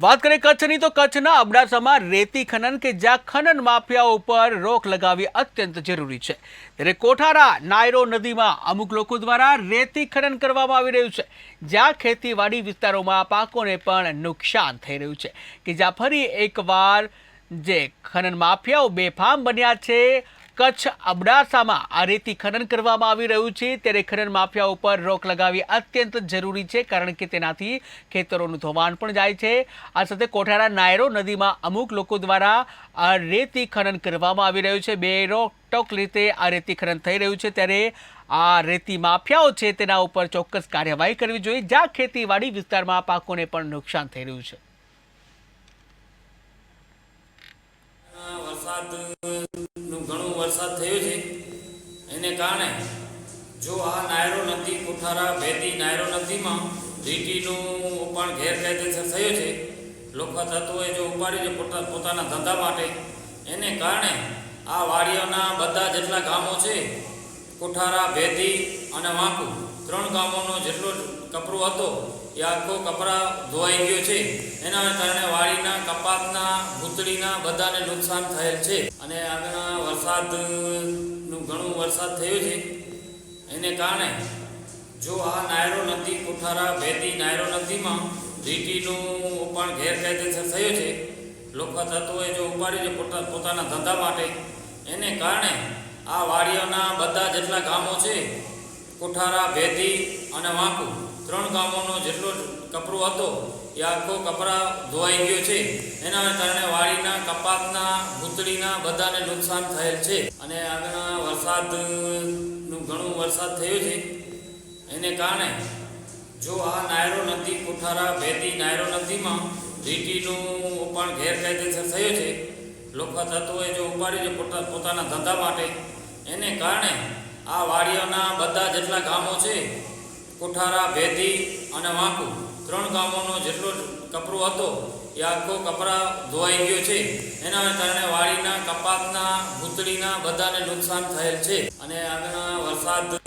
વાત કરીએ કચ્છની, તો કચ્છના અબડાસામાં રેતી ખનન કે જ્યાં ખનન માફિયાઓ ઉપર રોક લગાવવી અત્યંત જરૂરી છે. ત્યારે કોઠારા, નાયરો નદીમાં અમુક લોકો દ્વારા રેતી ખનન કરવામાં આવી રહ્યું છે. જ્યાં ખેતીવાડી વિસ્તારોમાં પાકોને પણ નુકસાન થઈ રહ્યું છે. કે જ્યાં ફરી એકવાર જે ખનન માફિયાઓ બેફામ બન્યા છે કચ્છ અબડાસામાં આ રેતી ખનન કરવામાં આવી રહ્યું છે. ત્યારે ખનન માફિયા ઉપર રોક લગાવવી અત્યંત જરૂરી છે, કારણ કે તેનાથી ખેતરોનું ધોવાણ પણ જાય છે. આ સાથે કોઠારા નાયરો નદીમાં અમુક લોકો દ્વારા આ રેતી ખનન કરવામાં આવી રહ્યું છે. બે રોકટોક રીતે આ રેતી ખનન થઈ રહ્યું છે. ત્યારે આ રેતી માફિયાઓ છે તેના ઉપર ચોક્કસ કાર્યવાહી કરવી જોઈએ. જ્યાં ખેતીવાડી વિસ્તારમાં પાકોને પણ નુકસાન થઈ રહ્યું છે. વરસાદ થયો છે. એને કારણે જો આ નાયરો નદી, કોઠારા, ભેદી નાયરો નદીમાં લીટીનું પણ ગેરકાયદેસર થયો છે. લોખા તત્વોએ જો ઉપાડી છે પોતા, પોતાના ધંધા માટે, એને કારણે આ વાડીઓના બધા જેટલા ગામો છે કુઠારા, ભેદી અને વાંકુ ત્રણ ગામોનો જેટલો કપરો હતો, એ આખો કપરા ધોવાઈ ગયો છે. એના કારણે વાડીના કપાતના, ભૂતળીના બધાને નુકસાન થયેલ છે. અને આગળના વરસાદનું ઘણું વરસાદ થયો છે. એને કારણે જો આ નાયરો નદી, કુઠારા, ભેદી નાયરો નદીમાં લીટીનું પણ ગેરકાયદેસર થયો છે. લોકો તત્વોએ જો ઉપાડી છે પોતા, પોતાના ધંધા માટે, એને કારણે આ વાડીઓના બધા જેટલા ગામો છે, કોઠારા, ભેદી અને વાંકુ, ત્રણ ગામોનો જેટલો કપરો હતો, એ આખો કપરા ધોવાઈ ગયો છે. એના કારણે વાડીના કપાતના, ભૂતળીના બધાને નુકસાન થયેલ છે. અને આગળના વરસાદનું ઘણું વરસાદ થયો છે. એને કારણે જો આ નાયરો નદી, કોઠારા, ભેદી નાયરો નદીમાં લીટીનું પણ ગેરકાયદેસર થયો છે લોકો હોય જો ઉપાડી લે પોતા પોતાના ધંધા માટે. એને કારણે આ વાડીઓના બધા જેટલા ગામો છે, કોઠારા, ભેદી અને વાંકુ, ત્રણ ગામોનો જેટલો કપરો હતો, એ આખો કપરા ધોવાઈ ગયો છે. એના કારણે વાડીના કપાસના ભૂતળીના બધાને નુકસાન થયેલ છે. અને આગળના વરસાદ